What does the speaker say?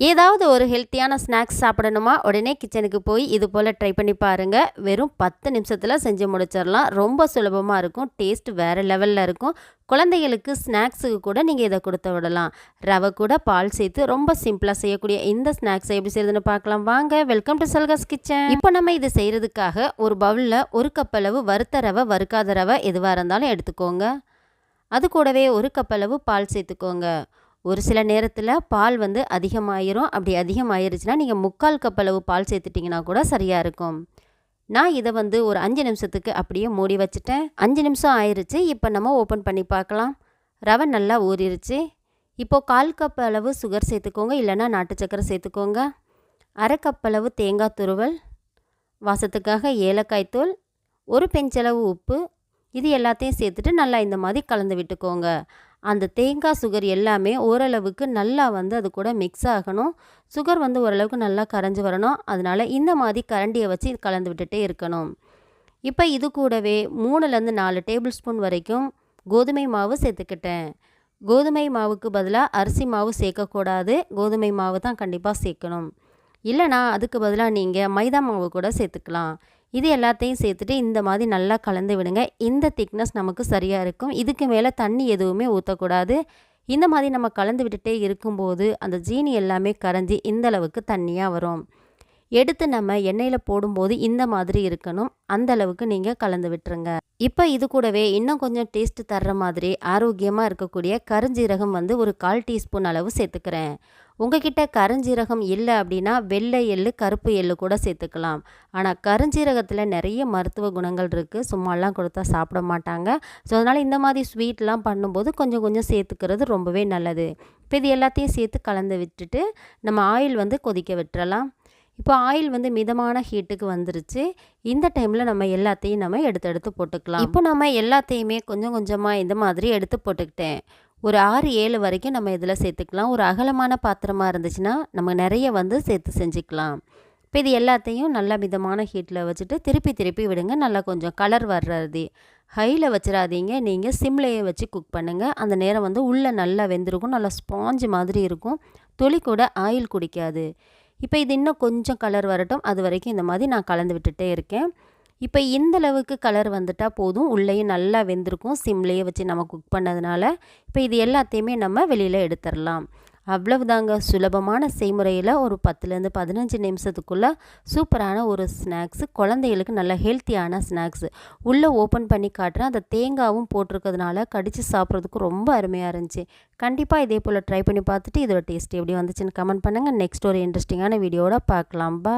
ஏதாவது ஒரு ஹெல்த்தியான ஸ்நாக்ஸ் சாப்பிடணுமா? உடனே கிச்சனுக்கு போய் இது போல் ட்ரை பண்ணி பாருங்கள் வெறும் பத்து நிமிஷத்தில் செஞ்சு முடிச்சிடலாம். ரொம்ப சுலபமாக இருக்கும். டேஸ்ட் வேறு லெவலில் இருக்கும். குழந்தைகளுக்கு ஸ்நாக்ஸுக்கு கூட நீங்கள் இதை கொடுத்து விடலாம். ரவை கூட பால் சேர்த்து ரொம்ப சிம்பிளாக செய்யக்கூடிய இந்த ஸ்நாக்ஸை எப்படி செய்யுதுன்னு பார்க்கலாம். வாங்க வெல்கம் டு சல்காஸ் கிச்சன். இப்போ நம்ம இதை செய்கிறதுக்காக ஒரு பவுலில் ஒரு கப் அளவு வறுத்த ரவை வறுக்காத ரவை எதுவாக இருந்தாலும் எடுத்துக்கோங்க. அது கூடவே ஒரு கப் அளவு பால் சேர்த்துக்கோங்க. ஒரு சில நேரத்தில் பால் வந்து அதிகமாயிரும். அப்படி அதிகமாயிருச்சுன்னா நீங்கள் முக்கால் கப் அளவு பால் சேர்த்துட்டிங்கன்னா கூட சரியாக இருக்கும். நான் இதை வந்து ஒரு அஞ்சு நிமிஷத்துக்கு அப்படியே மூடி வச்சுட்டேன். அஞ்சு நிமிஷம் ஆயிடுச்சு இப்போ நம்ம ஓப்பன் பண்ணி பார்க்கலாம். ரவை நல்லா ஊறிடுச்சு இப்போது கால் கப் அளவு சுகர் சேர்த்துக்கோங்க. இல்லைனா நாட்டு சக்கரை சேர்த்துக்கோங்க. அரை கப் அளவு தேங்காய் துருவல் வாசத்துக்காக ஏலக்காய் தூள் ஒரு பெஞ்சளவு உப்பு. இது எல்லாத்தையும் சேர்த்துட்டு நல்லா இந்த மாதிரி கலந்து விட்டுக்கோங்க. அந்த தேங்காய் சுகர் எல்லாமே ஓரளவுக்கு நல்லா வந்து அது கூட மிக்ஸ் ஆகணும். சுகர் வந்து ஓரளவுக்கு நல்லா கரைஞ்சி வரணும். அதனால் இந்த மாதிரி கரண்டியை வச்சு கலந்து விட்டுட்டே இருக்கணும். இப்போ இது கூடவே மூணுலேருந்து நாலு டேபிள் ஸ்பூன் வரைக்கும் கோதுமை மாவு சேர்த்துக்கிட்டேன். கோதுமை மாவுக்கு பதிலாக அரிசி மாவு சேர்க்கக்கூடாது. கோதுமை மாவு தான் கண்டிப்பாக சேர்க்கணும். இல்லைனா அதுக்கு பதிலாக நீங்கள் மைதா மாவு கூட சேர்த்துக்கலாம். இது எல்லாத்தையும் சேர்த்துட்டு இந்த மாதிரி நல்லா கலந்து விடுங்க. இந்த திக்னஸ் நமக்கு சரியாக இருக்கும். இதுக்கு மேலே தண்ணி எதுவுமே ஊற்றக்கூடாது இந்த மாதிரி நம்ம கலந்து விட்டுட்டே இருக்கும்போது அந்த ஜீனி எல்லாமே கரைஞ்சி இந்தளவுக்கு தண்ணியாக வரும். எடுத்து நம்ம எண்ணெயில் போடும்போது இந்த மாதிரி இருக்கணும். அந்த அளவுக்கு நீங்கள் கலந்து விட்டுருங்க. இப்போ இது கூடவே இன்னும் கொஞ்சம் டேஸ்ட் தர்ற மாதிரி ஆரோக்கியமாக இருக்கக்கூடிய கருஞ்சீரகம் வந்து ஒரு கால் டீஸ்பூன் அளவு சேர்த்துக்கிறேன். உங்ககிட்ட கருஞ்சீரகம் இல்லை அப்படின்னா வெள்ளை எள்ளு கருப்பு எள்ளு கூட சேர்த்துக்கலாம். ஆனால் கருஞ்சீரகத்தில் நிறைய மருத்துவ குணங்கள் இருக்குது சும்மாலாம் கொடுத்தா சாப்பிட மாட்டாங்க. ஸோ அதனால் இந்த மாதிரி ஸ்வீட்லாம் பண்ணும்போது கொஞ்சம் கொஞ்சம் சேர்த்துக்கிறது ரொம்பவே நல்லது. இப்போ இது எல்லாத்தையும் சேர்த்து கலந்து விட்டுட்டு நம்ம ஆயில் வந்து கொதிக்க விட்டுறலாம். இப்போ ஆயில் வந்து மிதமான ஹீட்டுக்கு வந்துருச்சு. இந்த டைமில் நம்ம எல்லாத்தையும் நம்ம எடுத்து எடுத்து போட்டுக்கலாம். இப்போ நம்ம எல்லாத்தையுமே கொஞ்சம் கொஞ்சமாக இந்த மாதிரி எடுத்து போட்டுக்கிட்டேன். ஒரு ஆறு ஏழு வரைக்கும் நம்ம இதில் சேர்த்துக்கலாம். ஒரு அகலமான பாத்திரமாக இருந்துச்சுன்னா நம்ம நிறைய வந்து சேர்த்து செஞ்சுக்கலாம். இப்போ இது எல்லாத்தையும் நல்லா மிதமான ஹீட்டில் வச்சுட்டு திருப்பி திருப்பி விடுங்க. நல்லா கொஞ்சம் கலர் வர்றது. ஹையில் வச்சிடாதீங்க. நீங்கள் சிம்லேயே வச்சு குக் பண்ணுங்கள் அந்த நேரம் வந்து உள்ளே நல்லா வெந்திருக்கும். நல்லா ஸ்பாஞ்சு மாதிரி இருக்கும். துளி கூட ஆயில் குடிக்காது. இப்போ இது இன்னும் கொஞ்சம் கலர் வரட்டும். அது வரைக்கும் இந்த மாதிரி நான் கலந்து விட்டுட்டே இருக்கேன். இப்போ இந்தளவுக்கு கலர் வந்துட்டால் போதும். உள்ளேயும் நல்லா வெந்திருக்கும். சிம்லேயே வச்சு நம்ம குக் பண்ணதுனால. இப்போ இது எல்லாத்தையுமே நம்ம வெளியில் எடுத்துடலாம். அவ்வளவுதாங்க. சுலபமான செய்முறையில் ஒரு பத்துலேருந்து பதினஞ்சு நிமிஷத்துக்குள்ளே சூப்பரான ஒரு ஸ்நாக்ஸு. குழந்தைகளுக்கு நல்ல ஹெல்த்தியான ஸ்நாக்ஸு. உள்ளே ஓப்பன் பண்ணி காட்டுறேன். அந்த தேங்காவும் போட்டிருக்கிறதுனால கடித்து சாப்பிட்றதுக்கு ரொம்ப அருமையாக இருந்துச்சு. கண்டிப்பாக இதே போல் ட்ரை பண்ணி பார்த்துட்டு இதோட டேஸ்ட் எப்படி வந்துச்சுன்னு கமெண்ட் பண்ணுங்கள் நெக்ஸ்ட் ஒரு இன்ட்ரெஸ்டிங்கான வீடியோட பார்க்கலாம். பா